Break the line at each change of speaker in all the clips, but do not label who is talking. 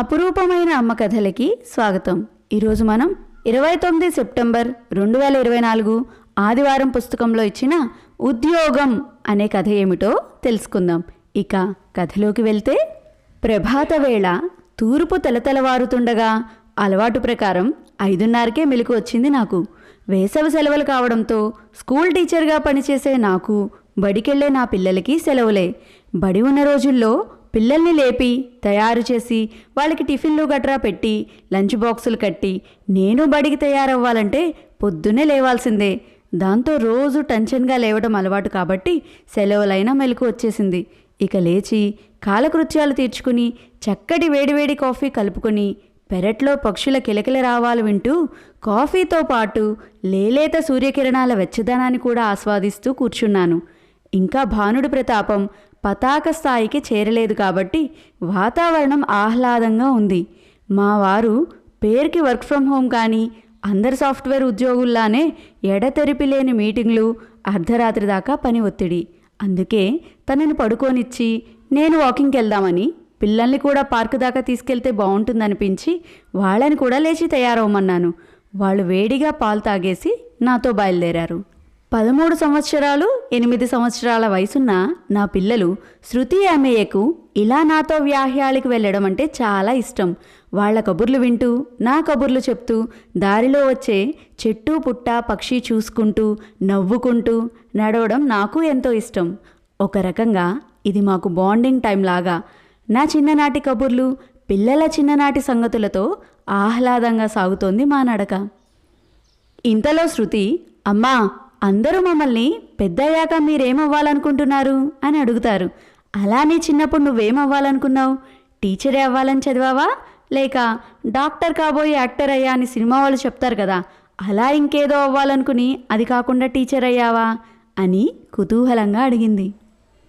అపురూపమైన అమ్మ కథలకి స్వాగతం. ఈరోజు మనం ఇరవై తొమ్మిది సెప్టెంబర్ రెండు వేల ఇరవై నాలుగు ఆదివారం పుస్తకంలో ఇచ్చిన ఉద్యోగం అనే కథ ఏమిటో తెలుసుకుందాం. ఇక కథలోకి వెళ్తే ప్రభాత వేళ తూర్పు తలతలవారుతుండగా అలవాటు ప్రకారం ఐదున్నరకే మెలకు వచ్చింది నాకు. వేసవి సెలవులు కావడంతో స్కూల్ టీచర్గా పనిచేసే నాకు బడికెళ్ళే నా పిల్లలకి సెలవులే. బడి ఉన్న రోజుల్లో పిల్లల్ని లేపి తయారు చేసి వాళ్ళకి టిఫిన్లు గట్రా పెట్టి లంచ్ బాక్సులు కట్టి నేను బడికి తయారవ్వాలంటే పొద్దున్నే లేవాల్సిందే. దాంతో రోజు టెన్షన్గా లేవడం అలవాటు కాబట్టి సెలవులైనా మెలకు వచ్చేసింది. ఇక లేచి కాలకృత్యాలు తీర్చుకుని చక్కటి వేడివేడి కాఫీ కలుపుకొని పెరట్లో పక్షుల కిలకిల రావాలు వింటూ కాఫీతో పాటు లేలేత సూర్యకిరణాల వెచ్చదనాన్ని కూడా ఆస్వాదిస్తూ కూర్చున్నాను. ఇంకా భానుడి ప్రతాపం పతాక స్థాయికి చేరలేదు కాబట్టి వాతావరణం ఆహ్లాదంగా ఉంది. మా వారు పేరుకి వర్క్ ఫ్రమ్ హోమ్ కానీ అందరు సాఫ్ట్వేర్ ఉద్యోగుల్లానే ఎడతెరిపి లేని మీటింగ్లు అర్ధరాత్రి దాకా పని ఒత్తిడి. అందుకే తనని పడుకోనిచ్చి నేను వాకింగ్కి వెళ్దామని పిల్లల్ని కూడా పార్కు దాకా తీసుకెళ్తే బాగుంటుందనిపించి వాళ్ళని కూడా లేచి తయారవమన్నాను వాళ్ళు వేడిగా పాలు తాగేసి నాతో బయలుదేరారు. పదమూడు సంవత్సరాలు ఎనిమిది సంవత్సరాల వయసున్న నా పిల్లలు శృతి అమ్మయ్యకు ఇలా నాతో వ్యాహ్యాలకి వెళ్ళడం అంటే చాలా ఇష్టం. వాళ్ళ కబుర్లు వింటూ నా కబుర్లు చెప్తూ దారిలో వచ్చే చెట్టు పుట్ట పక్షి చూసుకుంటూ నవ్వుకుంటూ నడవడం నాకు ఎంతో ఇష్టం. ఒక రకంగా ఇది మాకు బాండింగ్ టైం లాగా. నా చిన్ననాటి కబుర్లు పిల్లల చిన్ననాటి సంగతులతో ఆహ్లాదంగా సాగుతోంది మా నడక. ఇంతలో శృతి అమ్మా అందరూ మమ్మల్ని పెద్దయ్యాక మీరేమవ్వాలనుకుంటున్నారు అని అడుగుతారు. అలానే చిన్నప్పుడు నువ్వేమవ్వాలనుకున్నావు? టీచరే అవ్వాలని చదివావా? లేక డాక్టర్ కాబోయే యాక్టర్ అయ్యా అని సినిమా వాళ్ళు చెప్తారు కదా అలా ఇంకేదో అవ్వాలనుకుని అది కాకుండా టీచర్ అయ్యావా? అని కుతూహలంగా అడిగింది.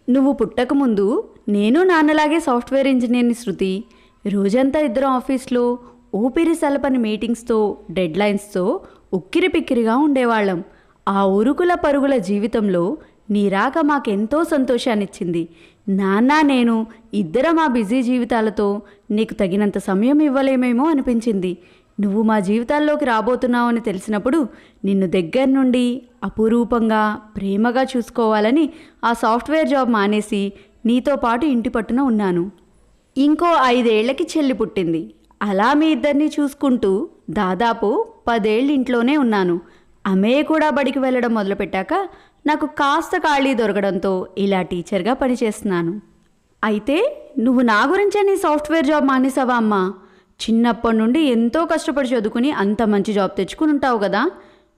నువ్వు పుట్టకముందు నేను నాన్నలాగే సాఫ్ట్వేర్ ఇంజనీర్ని శృతి రోజంతా ఇద్దరం ఆఫీస్లో ఊపిరి సలపని మీటింగ్స్తో డెడ్లైన్స్తో ఉక్కిరి పిక్కిరిగా ఉండేవాళ్ళం. ఆ ఉరుకుల పరుగుల జీవితంలో నీ రాక మాకెంతో సంతోషాన్నిచ్చింది. నాన్న నేను ఇద్దరం మా బిజీ జీవితాలతో నీకు తగినంత సమయం ఇవ్వలేమేమో అనిపించింది. నువ్వు మా జీవితాల్లోకి రాబోతున్నావు అని తెలిసినప్పుడు నిన్ను దగ్గర నుండి అపురూపంగా ప్రేమగా చూసుకోవాలని ఆ సాఫ్ట్వేర్ జాబ్ మానేసి నీతో పాటు ఇంటి పట్టున ఉన్నాను. ఇంకో ఐదేళ్ళకి చెల్లి పుట్టింది. అలా మీ ఇద్దరిని చూసుకుంటూ దాదాపు పదేళ్ళు ఇంట్లోనే ఉన్నాను. అమ్మే కూడా బడికి వెళ్ళడం మొదలుపెట్టాక నాకు కాస్త ఖాళీ దొరకడంతో ఇలా టీచర్గా పనిచేస్తున్నాను. అయితే నువ్వు నా గురించే నీ సాఫ్ట్వేర్ జాబ్ మానేసావా అమ్మా? చిన్నప్పటి నుండి ఎంతో కష్టపడి చదువుకుని అంత మంచి జాబ్ తెచ్చుకుని ఉంటావు కదా?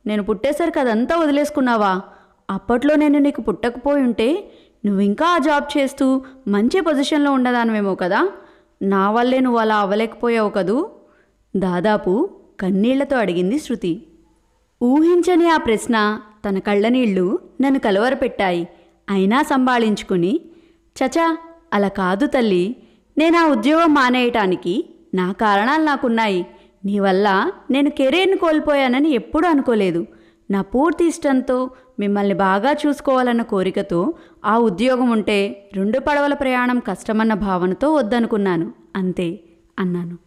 నేను పుట్టేసరికి అదంతా వదిలేసుకున్నావా? అప్పట్లో నేను నీకు పుట్టకపోయి ఉంటే నువ్వు ఇంకా ఆ జాబ్ చేస్తూ మంచి పొజిషన్లో ఉండదానివేమో కదా? నా వల్లే నువ్వు అలా అవ్వలేకపోయావు కదూ? దాదాపు కన్నీళ్ళతో అడిగింది శృతి. ఊహించని ఆ ప్రశ్న తన కళ్ళనీళ్ళు నన్ను కలవరపెట్టాయి. అయినా సంభాళించుకుని చచా అలా కాదు తల్లి నేను ఆ ఉద్యోగం మానేయటానికి నా కారణాలు నాకున్నాయి. నీ వల్ల నేను కెరీర్ని కోల్పోయానని ఎప్పుడూ అనుకోలేదు. నా పూర్తి ఇష్టంతో మిమ్మల్ని బాగా చూసుకోవాలన్న కోరికతో ఆ ఉద్యోగం ఉంటే రెండు పడవల ప్రయాణం కష్టమన్న భావనతో వద్దనుకున్నాను. అంతే అన్నాను.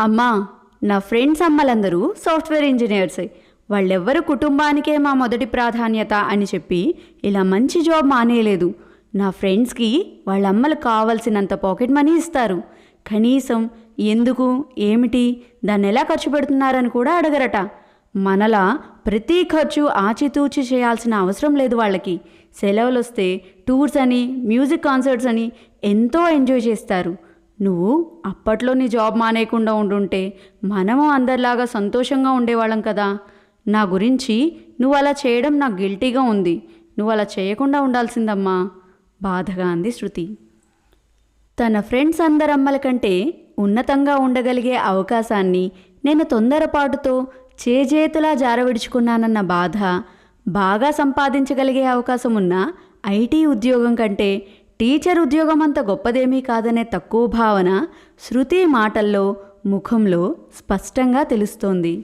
అమ్మా నా ఫ్రెండ్స్ అమ్మలందరూ సాఫ్ట్వేర్ ఇంజనీర్సే. వాళ్ళెవ్వరు కుటుంబానికే మా మొదటి ప్రాధాన్యత అని చెప్పి ఇలా మంచి జాబ్ మానేయలేదు. నా ఫ్రెండ్స్కి వాళ్ళ అమ్మలు కావలసినంత పాకెట్ మనీ ఇస్తారు. కనీసం ఎందుకు ఏమిటి దాన్ని ఎలా ఖర్చు పెడుతున్నారని కూడా అడగరట. మనలా ప్రతి ఖర్చు ఆచితూచి చేయాల్సిన అవసరం లేదు వాళ్ళకి. సెలవులు వస్తే టూర్స్ అని మ్యూజిక్ కాన్సర్ట్స్ అని ఎంతో ఎంజాయ్ చేస్తారు. నువ్వు అప్పట్లో నీ జాబ్ మానేయకుండా ఉండుంటే మనము అందరిలాగా సంతోషంగా ఉండేవాళ్ళం కదా. నా గురించి నువ్వు అలా చేయడం నాకు గిల్టీగా ఉంది. నువ్వు అలా చేయకుండా ఉండాల్సిందమ్మా బాధగా అంది శృతి. తన ఫ్రెండ్స్ అందరమ్మల కంటే ఉన్నతంగా ఉండగలిగే అవకాశాన్ని నేను తొందరపాటుతో చేజేతులా జారవిడుచుకున్నానన్న బాధ బాగా సంపాదించగలిగే అవకాశం ఉన్న ఐటీ ఉద్యోగం కంటే టీచర్ ఉద్యోగం అంత గొప్పదేమీ కాదనే తక్కువ భావన శృతి మాటల్లో ముఖంలో స్పష్టంగా తెలుస్తోంది.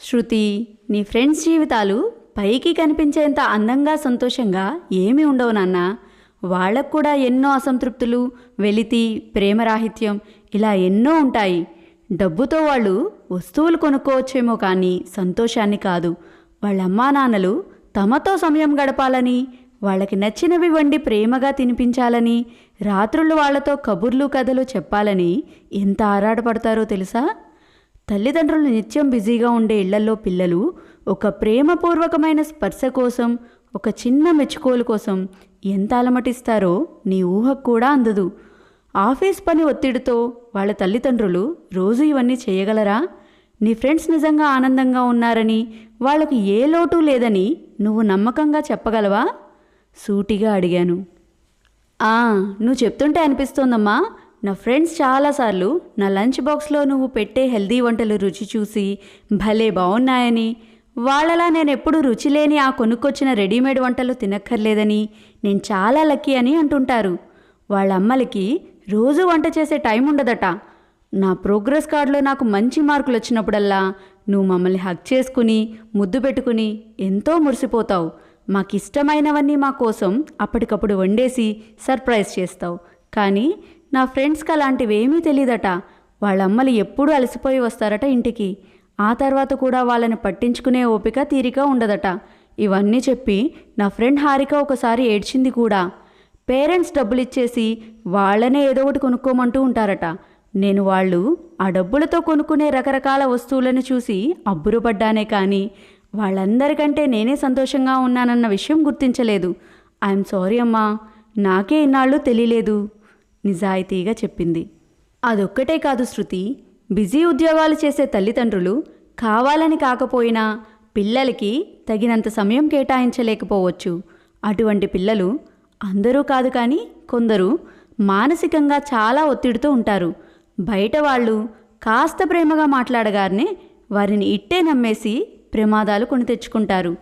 శృతి నీ ఫ్రెండ్స్ జీవితాలు పైకి కనిపించేంత అందంగా సంతోషంగా ఏమీ ఉండవు నాన్న. వాళ్ళకు కూడా ఎన్నో అసంతృప్తులు వెలితి ప్రేమరాహిత్యం ఇలా ఎన్నో ఉంటాయి. డబ్బుతో వాళ్ళు వస్తువులు కొనుక్కోవచ్చేమో కానీ సంతోషాన్ని కాదు. వాళ్ళమ్మా నాన్నలు తమతో సమయం గడపాలని వాళ్ళకి నచ్చినవి వండి ప్రేమగా తినిపించాలని రాత్రులు వాళ్ళతో కబుర్లు కథలు చెప్పాలని ఎంత ఆరాటపడతారో తెలుసా? తల్లిదండ్రులు నిత్యం బిజీగా ఉండే ఇళ్ళలో పిల్లలు ఒక ప్రేమపూర్వకమైన స్పర్శ కోసం ఒక చిన్న మెచ్చుకోలు కోసం ఎంత అలమటిస్తారో నీ ఊహకు కూడా అందదు. ఆఫీస్ పని ఒత్తిడితో వాళ్ళ తల్లిదండ్రులు రోజు ఇవన్నీ చేయగలరా? నీ ఫ్రెండ్స్ నిజంగా ఆనందంగా ఉన్నారని వాళ్ళకు ఏ లోటు లేదని నువ్వు నమ్మకంగా చెప్పగలవా? సూటిగా అడిగాను. నువ్వు చెప్తుంటే అనిపిస్తోందమ్మా. నా ఫ్రెండ్స్ చాలాసార్లు నా లంచ్ బాక్స్లో నువ్వు పెట్టే హెల్దీ వంటలు రుచి చూసి భలే బాగున్నాయని వాళ్ళలా నేను ఎప్పుడు రుచి లేని ఆ కొనుక్కొచ్చిన రెడీమేడ్ వంటలు తినక్కర్లేదని నేను చాలా లక్కీ అని అంటుంటారు. వాళ్ళ అమ్మలకి రోజు వంట చేసే టైం ఉండదట. నా ప్రోగ్రెస్ కార్డులో నాకు మంచి మార్కులు వచ్చినప్పుడల్లా నువ్వు మమ్మల్ని హక్ చేసుకుని ముద్దు పెట్టుకుని ఎంతో మురిసిపోతావు. మాకు ఇష్టమైనవన్నీ మా కోసం అప్పటికప్పుడు వండేసి సర్ప్రైజ్ చేస్తావు. కానీ నా ఫ్రెండ్స్కి అలాంటివేమీ తెలియదట వాళ్ళమ్మలు ఎప్పుడూ అలసిపోయి వస్తారట ఇంటికి. ఆ తర్వాత కూడా వాళ్ళని పట్టించుకునే ఓపిక తీరిక ఉండదట. ఇవన్నీ చెప్పి నా ఫ్రెండ్ హారిక ఒకసారి ఏడ్చింది కూడా. పేరెంట్స్ డబ్బులు ఇచ్చేసి వాళ్ళనే ఏదో ఒకటి కొనుక్కోమంటూ ఉంటారట. నేను వాళ్ళు ఆ డబ్బులతో కొనుక్కునే రకరకాల వస్తువులను చూసి అబ్బురపడ్డానే కానీ వాళ్ళందరికంటే నేనే సంతోషంగా ఉన్నానన్న విషయం గుర్తించలేదు. ఐఎమ్ సారీ అమ్మా. నాకే ఇన్నాళ్ళు తెలియలేదు. నిజాయితీగా చెప్పింది. అదొక్కటే కాదు శృతి బిజీ ఉద్యోగాలు చేసే తల్లిదండ్రులు కావాలని కాకపోయినా పిల్లలకి తగినంత సమయం కేటాయించలేకపోవచ్చు. అటువంటి పిల్లలు అందరూ కాదు కానీ కొందరు మానసికంగా చాలా ఒత్తిడితో ఉంటారు. బయట వాళ్ళు కాస్త ప్రేమగా మాట్లాడగానే వారిని ఇట్టే నమ్మేసి ప్రమాదాలు కొని తెచ్చుకుంటారు.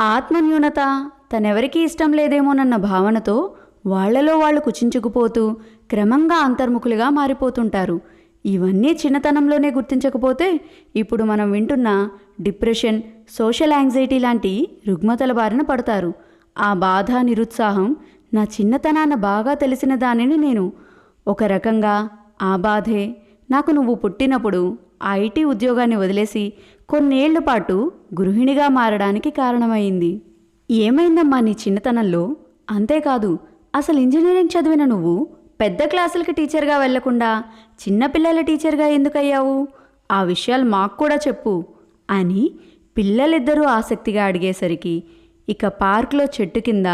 ఆత్మన్యూనత తనెవరికీ ఇష్టం లేదేమోనన్న భావనతో వాళ్ళలో వాళ్ళు కుచించుకుపోతూ క్రమంగా అంతర్ముఖులుగా మారిపోతుంటారు. ఇవన్నీ చిన్నతనంలోనే గుర్తించకపోతే ఇప్పుడు మనం వింటున్న డిప్రెషన్ సోషల్ యాంగ్జైటీ లాంటి రుగ్మతల బారిన పడతారు. ఆ బాధ నిరుత్సాహం నా చిన్నతనాన బాగా తెలిసిన దానిని నేను ఒక రకంగా ఆ బాధే. నాకు నువ్వు పుట్టినప్పుడు ఐటీ ఉద్యోగాన్ని వదిలేసి కొన్నేళ్ళ పాటు గృహిణిగా మారడానికి కారణమైంది. ఏమైందమ్మా నీ చిన్నతనంలో? అంతేకాదు అసలు ఇంజనీరింగ్ చదివిన నువ్వు పెద్ద క్లాసులకి టీచర్గా వెళ్ళకుండా చిన్నపిల్లల టీచర్గా ఎందుకయ్యావు? ఆ విషయాలు మాకు కూడా చెప్పు అని పిల్లలిద్దరూ ఆసక్తిగా అడిగేసరికి ఇక పార్క్లో చెట్టు కింద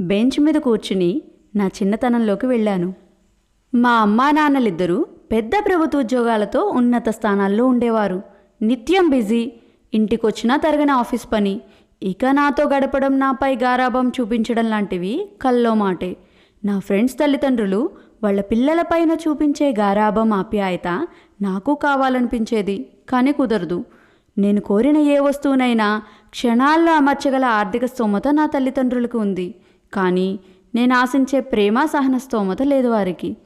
బెంచ్ మీద కూర్చుని నా చిన్నతనంలోకి వెళ్ళాను. మా అమ్మా నాన్నలిద్దరూ పెద్ద ప్రభుత్వ ఉద్యోగాలతో ఉన్నత స్థానాల్లో ఉండేవారు. నిత్యం బిజీ ఇంటికొచ్చినా తరగని ఆఫీస్ పని. ఇక నాతో గడపడం నాపై గారాభం చూపించడం లాంటివి కల్లో మాటే. నా ఫ్రెండ్స్ తల్లిదండ్రులు వాళ్ళ పిల్లలపైన చూపించే గారాభం ఆప్యాయత నాకు కావాలనిపించేది కానీ కుదరదు. నేను కోరిన ఏ వస్తువునైనా క్షణాల్లో అమర్చగల ఆర్థిక స్తోమత నా తల్లిదండ్రులకు ఉంది. కానీ నేను ఆశించే ప్రేమ సహన స్తోమత లేదు వారికి.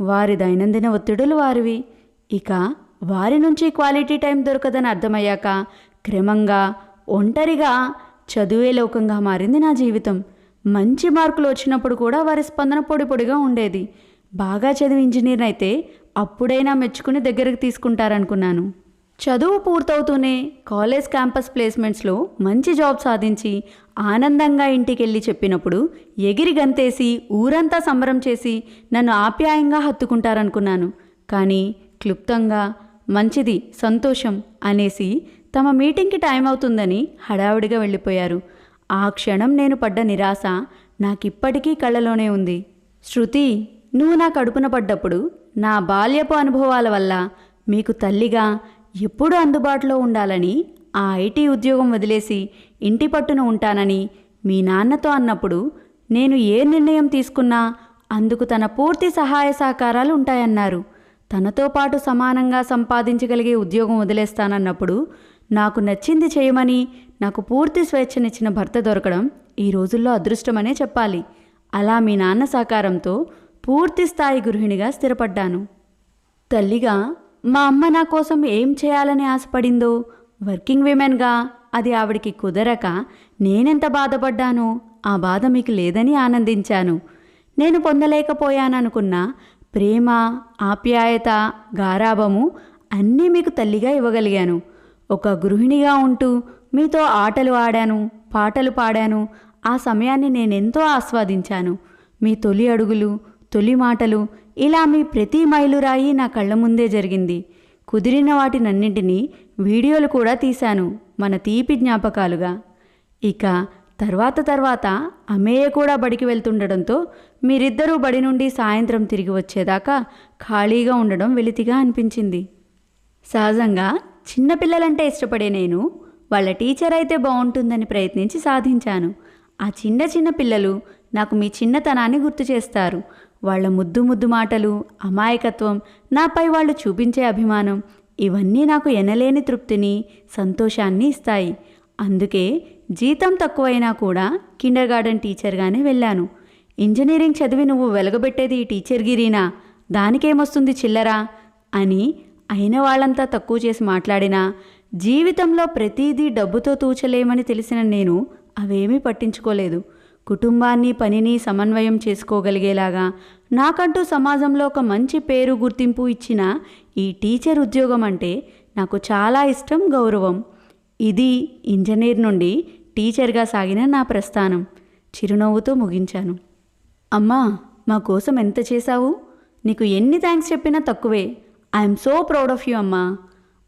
వారి దైనందిన ఒత్తిడులు వారివి. ఇక వారి నుంచి క్వాలిటీ టైం దొరకదని అర్థమయ్యాక క్రమంగా ఒంటరిగా చదువే లోకంగా మారింది నా జీవితం. మంచి మార్కులు వచ్చినప్పుడు కూడా వారి స్పందన పొడి పొడిగా ఉండేది. బాగా చదివి ఇంజనీర్ అయితే అప్పుడైనా మెచ్చుకుని దగ్గరకు తీసుకుంటారనుకున్నాను. చదువు పూర్తవుతూనే కాలేజ్ క్యాంపస్ ప్లేస్మెంట్స్లో మంచి జాబ్ సాధించి ఆనందంగా ఇంటికెళ్ళి చెప్పినప్పుడు ఎగిరి గంతేసి ఊరంతా సంబరం చేసి నన్ను ఆప్యాయంగా హత్తుకుంటారనుకున్నాను. కానీ క్లుప్తంగా మంచిది సంతోషం అనేసి తమ మీటింగ్కి టైం అవుతుందని హడావుడిగా వెళ్ళిపోయారు. ఆ క్షణం నేను పడ్డ నిరాశ నాకిప్పటికీ కళ్ళలోనే ఉంది. శృతి! నువ్వు నా కడుపున పడ్డప్పుడు నా బాల్యపు అనుభవాల వల్ల మీకు తల్లిగా ఎప్పుడూ అందుబాటులో ఉండాలని ఆ ఐటీ ఉద్యోగం వదిలేసి ఇంటి పట్టున ఉంటానని మీ నాన్నతో అన్నప్పుడు నేను ఏ నిర్ణయం తీసుకున్నా అందుకు తన పూర్తి సహాయ సహకారాలు ఉంటాయన్నారు. తనతో పాటు సమానంగా సంపాదించగలిగే ఉద్యోగం వదిలేస్తానన్నప్పుడు నాకు నచ్చింది చేయమని నాకు పూర్తి స్వేచ్ఛనిచ్చిన భర్త దొరకడం ఈ రోజుల్లో అదృష్టమనే చెప్పాలి. అలా మీ నాన్న సహకారంతో పూర్తి స్థాయి గృహిణిగా స్థిరపడ్డాను. తల్లిగా మా అమ్మ నా కోసం ఏం చేయాలని ఆశపడిందో వర్కింగ్ విమెన్గా అది ఆవిడికి కుదరక నేనెంత బాధపడ్డానో ఆ బాధ మీకు లేదని ఆనందించాను. నేను పొందలేకపోయాననుకున్న ప్రేమ ఆప్యాయత గారాభము అన్నీ మీకు తల్లిగా ఇవ్వగలిగాను. ఒక గృహిణిగా ఉంటూ మీతో ఆటలు ఆడాను పాటలు పాడాను ఆ సమయాన్ని నేనెంతో ఆస్వాదించాను. మీ తొలి అడుగులు తొలి మాటలు ఇలా మీ ప్రతి మైలురాయి నా కళ్ళ ముందే జరిగింది. కుదిరిన వాటినన్నింటినీ వీడియోలు కూడా తీశాను మన తీపి జ్ఞాపకాలుగా. ఇక తర్వాత తర్వాత అమ్మయ్య కూడా బడికి వెళ్తుండడంతో మీరిద్దరూ బడి నుండి సాయంత్రం తిరిగి వచ్చేదాకా ఖాళీగా ఉండడం వెలితిగా అనిపించింది. సహజంగా చిన్నపిల్లలంటే ఇష్టపడే నేను వాళ్ళ టీచర్ అయితే బాగుంటుందని ప్రయత్నించి సాధించాను. ఆ చిన్న చిన్న పిల్లలు నాకు మీ చిన్నతనాన్ని గుర్తు చేస్తారు. వాళ్ళ ముద్దు ముద్దు మాటలు అమాయకత్వం నాపై వాళ్ళు చూపించే అభిమానం ఇవన్నీ నాకు ఎనలేని తృప్తిని సంతోషాన్ని ఇస్తాయి. అందుకే జీతం తక్కువైనా కూడా కిండర్ గార్డెన్ టీచర్గానే వెళ్ళాను. ఇంజనీరింగ్ చదివి నువ్వు వెలగబెట్టేది ఈ టీచర్ గిరీనా? దానికేమొస్తుంది చిల్లరా? అని అయిన వాళ్ళంతా తక్కువ చేసి మాట్లాడినా జీవితంలో ప్రతిదీ డబ్బుతో తూచలేమని తెలిసిన నేను అవేమీ పట్టించుకోలేదు. కుటుంబాన్ని పనిని సమన్వయం చేసుకోగలిగేలాగా నాకంటూ సమాజంలో ఒక మంచి పేరు గుర్తింపు ఇచ్చిన ఈ టీచర్ ఉద్యోగం అంటే నాకు చాలా ఇష్టం గౌరవం. ఇది ఇంజనీర్ నుండి టీచర్గా సాగిన నా ప్రస్థానం. చిరునవ్వుతో ముగించాను. అమ్మా మా కోసం ఎంత చేశావు? నీకు ఎన్ని థ్యాంక్స్ చెప్పినా తక్కువే. I'm so proud of you అమ్మా.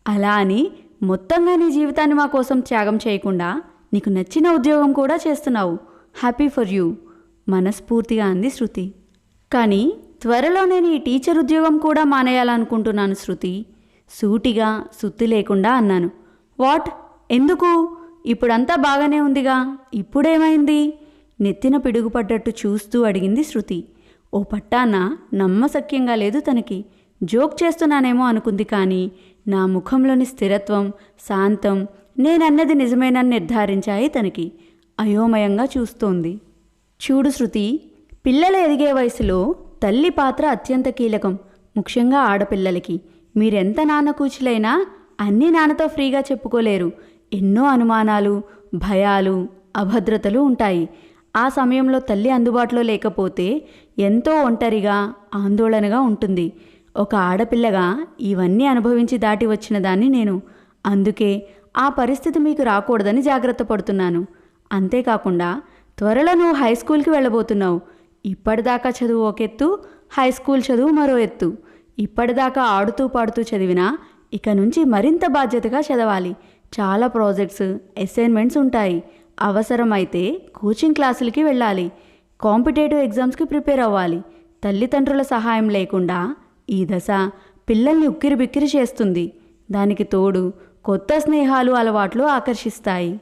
అలా అని మొత్తంగా నీ జీవితాన్ని మా కోసం త్యాగం చేయకుండా నీకు నచ్చిన ఉద్యోగం కూడా చేస్తున్నావు. హ్యాపీ ఫర్ యూ మనస్ఫూర్తిగా అంది శృతి. కానీ త్వరలో నేను ఈ టీచర్ ఉద్యోగం కూడా మానేయాలనుకుంటున్నాను శృతి. సూటిగా సుత్తి లేకుండా అన్నాను. వాట్? ఎందుకు? ఇప్పుడంతా బాగానే ఉందిగా. ఇప్పుడేమైంది? నెత్తిన పిడుగుపడ్డట్టు చూస్తూ అడిగింది శృతి. ఓ పట్టాన నమ్మసక్యంగా లేదు తనకి. జోక్ చేస్తున్నానేమో అనుకుంది కానీ నా ముఖంలోని స్థిరత్వం శాంతం నేనన్నది నిజమేనని నిర్ధారించాయి తనకి. అయోమయంగా చూస్తోంది. చూడు శృతి పిల్లలు ఎదిగే వయసులో తల్లి పాత్ర అత్యంత కీలకం ముఖ్యంగా ఆడపిల్లలకి. మీరెంత నాన్న కూచులైనా అన్నీ నాన్నతో ఫ్రీగా చెప్పుకోలేరు. ఎన్నో అనుమానాలు భయాలు అభద్రతలు ఉంటాయి. ఆ సమయంలో తల్లి అందుబాటులో లేకపోతే ఎంతో ఒంటరిగా ఆందోళనగా ఉంటుంది. ఒక ఆడపిల్లగా ఇవన్నీ అనుభవించి దాటి వచ్చిన దాన్ని నేను. అందుకే ఆ పరిస్థితి మీకు రాకూడదని జాగ్రత్త పడుతున్నాను. అంతేకాకుండా త్వరలో నువ్వు హై స్కూల్కి వెళ్ళబోతున్నావు. ఇప్పటిదాకా చదువు ఒక ఎత్తు హై స్కూల్ చదువు మరో ఎత్తు. ఇప్పటిదాకా ఆడుతూ పాడుతూ చదివినా ఇక నుంచి మరింత బాధ్యతగా చదవాలి. చాలా ప్రాజెక్ట్స్ అసైన్మెంట్స్ ఉంటాయి. అవసరమైతే కోచింగ్ క్లాసులకి వెళ్ళాలి. కాంపిటేటివ్ ఎగ్జామ్స్కి ప్రిపేర్ అవ్వాలి. తల్లిదండ్రుల సహాయం లేకుండా ఈ దశ పిల్లల్ని ఉక్కిరిబిక్కిరి చేస్తుంది. దానికి తోడు కొత్త స్నేహాలు అలవాట్లు ఆకర్షిస్తాయి.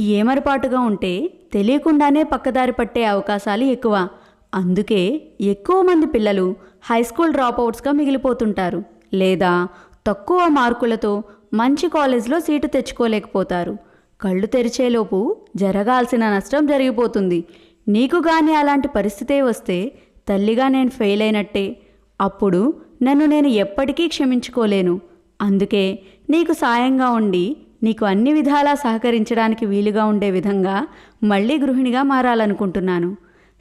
ఏమరపాటుగా ఉంటే తెలియకుండానే పక్కదారి పట్టే అవకాశాలు ఎక్కువ. అందుకే ఎక్కువ మంది పిల్లలు హై స్కూల్ డ్రాప్అవుట్స్గా మిగిలిపోతుంటారు. లేదా తక్కువ మార్కులతో మంచి కాలేజ్లో సీటు తెచ్చుకోలేకపోతారు. కళ్ళు తెరిచేలోపు జరగాల్సిన నష్టం జరిగిపోతుంది. నీకు కానీ అలాంటి పరిస్థితే వస్తే తల్లిగా నేను ఫెయిల్ అయినట్టే. అప్పుడు నన్ను నేను ఎప్పటికీ క్షమించుకోలేను. అందుకే నీకు సాయంగా ఉండి నీకు అన్ని విధాలా సహకరించడానికి వీలుగా ఉండే విధంగా మళ్ళీ గృహిణిగా మారాలనుకుంటున్నాను.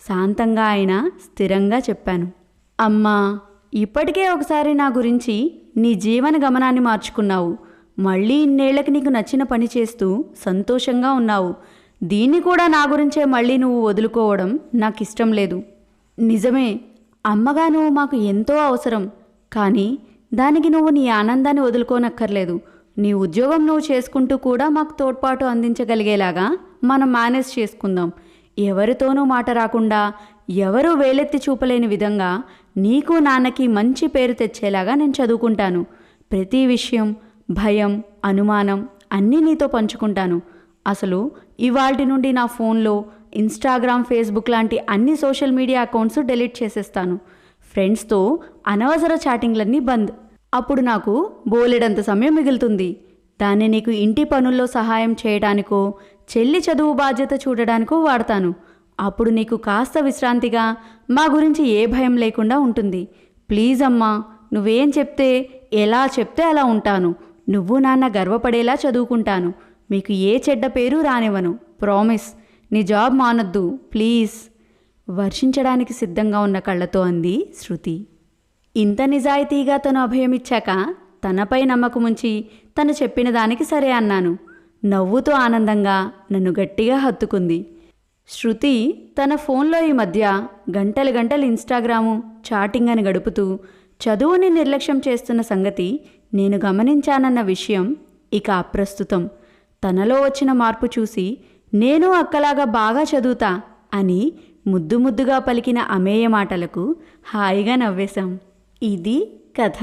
శాంతంగా ఆయన స్థిరంగా చెప్పాను. అమ్మా ఇప్పటికే ఒకసారి నా గురించి నీ జీవన గమనాన్ని మార్చుకున్నావు. మళ్ళీ ఇన్నేళ్ళకి నీకు నచ్చిన పని చేస్తూ సంతోషంగా ఉన్నావు. దీన్ని కూడా నా గురించే మళ్ళీ నువ్వు వదులుకోవడం నాకు ఇష్టం లేదు. నిజమే అమ్మగా నువ్వు మాకు ఎంతో అవసరం. కానీ దానికి నువ్వు నీ ఆనందాన్ని వదులుకోనక్కర్లేదు. నీ ఉద్యోగం నువ్వు చేసుకుంటూ కూడా మాకు తోడ్పాటు అందించగలిగేలాగా మనం మేనేజ్ చేసుకుందాం. ఎవరితోనూ మాట రాకుండా ఎవరూ వేలెత్తి చూపలేని విధంగా నీకు నాన్నకి మంచి పేరు తెచ్చేలాగా నేను చదువుకుంటాను. ప్రతి విషయం భయం అనుమానం అన్నీ నీతో పంచుకుంటాను. అసలు ఇవాల్టి నుండి నా ఫోన్లో ఇన్స్టాగ్రామ్ ఫేస్బుక్ లాంటి అన్ని సోషల్ మీడియా అకౌంట్స్ డిలీట్ చేసేస్తాను. ఫ్రెండ్స్తో అనవసర చాటింగ్లన్నీ బంద్. అప్పుడు నాకు బోలెడంత సమయం మిగులుతుంది. దాన్ని నీకు ఇంటి పనుల్లో సహాయం చేయడానికో చెల్లి చదువు బాధ్యత చూడడానికో వాడతాను. అప్పుడు నీకు కాస్త విశ్రాంతిగా మా గురించి ఏ భయం లేకుండా ఉంటుంది. ప్లీజ్ అమ్మా నువ్వేం చెప్తే ఎలా చెప్తే అలా ఉంటాను. నువ్వు నాన్న గర్వపడేలా చదువుకుంటాను. మీకు ఏ చెడ్డ పేరు రానివ్వను. ప్రామిస్ నీ జాబ్ మానొద్దు. ప్లీజ్. వర్షించడానికి సిద్ధంగా ఉన్న కళ్ళతో అంది శృతి. ఇంత నిజాయితీగా తను అభయమిచ్చాక తనపై నమ్మకముంచి తను చెప్పిన దానికి సరే అన్నాను. నవ్వుతూ ఆనందంగా నన్ను గట్టిగా హత్తుకుంది. శృతి తన ఫోన్లో ఈ మధ్య గంటలు గంటలు ఇన్స్టాగ్రాము చాటింగ్ అని గడుపుతూ చదువుని నిర్లక్ష్యం చేస్తున్న సంగతి నేను గమనించానన్న విషయం ఇక అప్రస్తుతం. తనలో వచ్చిన మార్పు చూసి నేను అక్కలాగా బాగా చదువుతా అని ముద్దు ముద్దుగా పలికిన అమేయ మాటలకు హాయిగా నవ్వేశాం. ఇది కథ.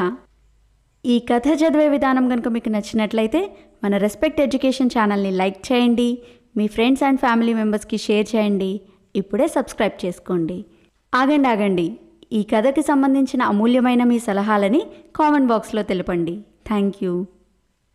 ఈ కథ చదివే విధానం కనుక మీకు నచ్చినట్లయితే మన రెస్పెక్ట్ ఎడ్యుకేషన్ ఛానల్ని లైక్ చేయండి మీ ఫ్రెండ్స్ అండ్ ఫ్యామిలీ మెంబర్స్కి షేర్ చేయండి ఇప్పుడే సబ్స్క్రైబ్ చేసుకోండి. ఆగండి ఆగండి. ఈ కథకి సంబంధించిన అమూల్యమైన మీ సలహాలని కామెంట్ బాక్స్లో తెలపండి. Thank you